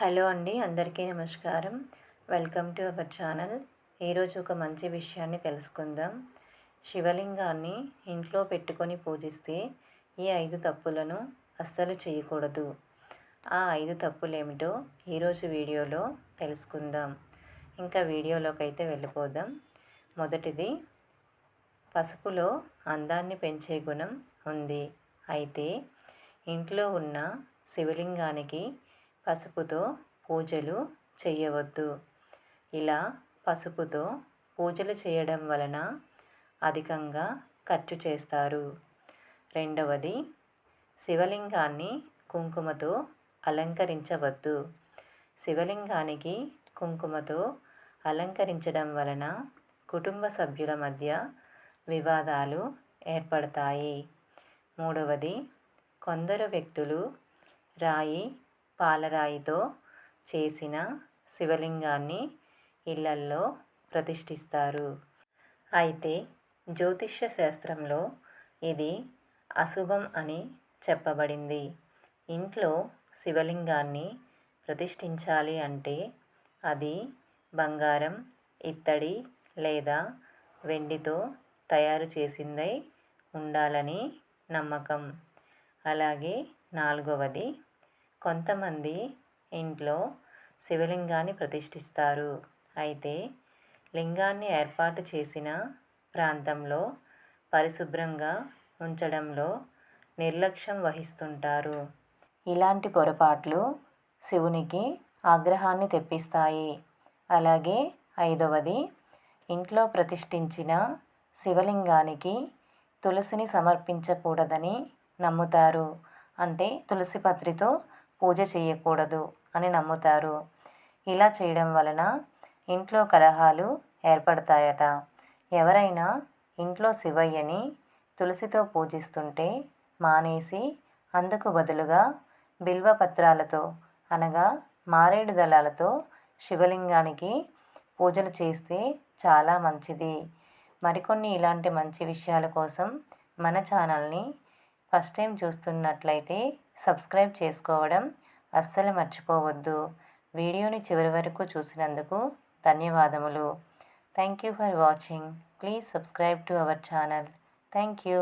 Hello అండి అందరికీ నమస్కారం. Welcome to our channel. ఈరోజు ఒక మంచి విషయాన్ని తెలుసుకుందాం. శివలింగాన్ని ఇంట్లో పెట్టుకొని పూజిస్తే ఈ ఐదు తప్పులను అస్సలు చేయకూడదు. ఆ ఐదు తప్పులు ఏమిటో ఈరోజు వీడియోలో తెలుసుకుందాం. ఇంకా వీడియోలోకి అయితే వెళ్ళిపోదాం. మొదటిది పసుపులో అందాన్ని పెంచే గుణం ఉంది. అయితే ఇంట్లో ఉన్న శివలింగానికి పసుపుతో పూజలు చేయవద్దు ఇలా పసుపుతో పూజలు చేయడం వలన అధికంగా ఖర్చు చేస్తారు. రెండవది శివలింగాన్ని కుంకుమతో అలంకరించవద్దు. శివలింగానికి కుంకుమతో అలంకరించడం వలన కుటుంబ సభ్యుల మధ్య వివాదాలు ఏర్పడతాయి. మూడవది కొందరు వ్యక్తులు రాయి పాలరాయితో చేసిన శివలింగాన్ని ఇళ్ళల్లో ప్రతిష్ఠిస్తారు. అయితే జ్యోతిష్య శాస్త్రంలో ఇది అశుభం అని చెప్పబడింది. ఇంట్లో శివలింగాన్ని ప్రతిష్ఠించాలి అంటే అది బంగారం ఇత్తడి లేదా వెండితో తయారు చేసిందై ఉండాలని నమ్మకం. అలాగే నాలుగవది కొంతమంది ఇంట్లో శివలింగాన్ని ప్రతిష్ఠిస్తారు. అయితే లింగాన్ని ఏర్పాటు చేసిన ప్రాంతంలో పరిశుభ్రంగా ఉంచడంలో నిర్లక్ష్యం వహిస్తుంటారు. ఇలాంటి పొరపాట్లు శివునికి ఆగ్రహాన్ని తెప్పిస్తాయి. అలాగే ఐదవది ఇంట్లో ప్రతిష్ఠించిన శివలింగానికి తులసిని సమర్పించకూడదని నమ్ముతారు. అంటే తులసి పత్రితో పూజ చేయకూడదు అని నమ్ముతారు. ఇలా చేయడం వలన ఇంట్లో కలహాలు ఏర్పడతాయట. ఎవరైనా ఇంట్లో శివయ్యని తులసితో పూజిస్తుంటే మానేసి అందుకు బదులుగా బిల్వపత్రాలతో అనగా మారేడు దళాలతో శివలింగానికి పూజలు చేస్తే చాలా మంచిది. మరికొన్ని ఇలాంటి మంచి విషయాల కోసం మన ఛానల్ని ఫస్ట్ టైం చూస్తున్నట్లయితే సబ్స్క్రైబ్ చేసుకోవడం అస్సలు మర్చిపోవద్దు. వీడియోని చివరి వరకు చూసినందుకు ధన్యవాదములు. Thank you for watching. Please subscribe to our channel. Thank you.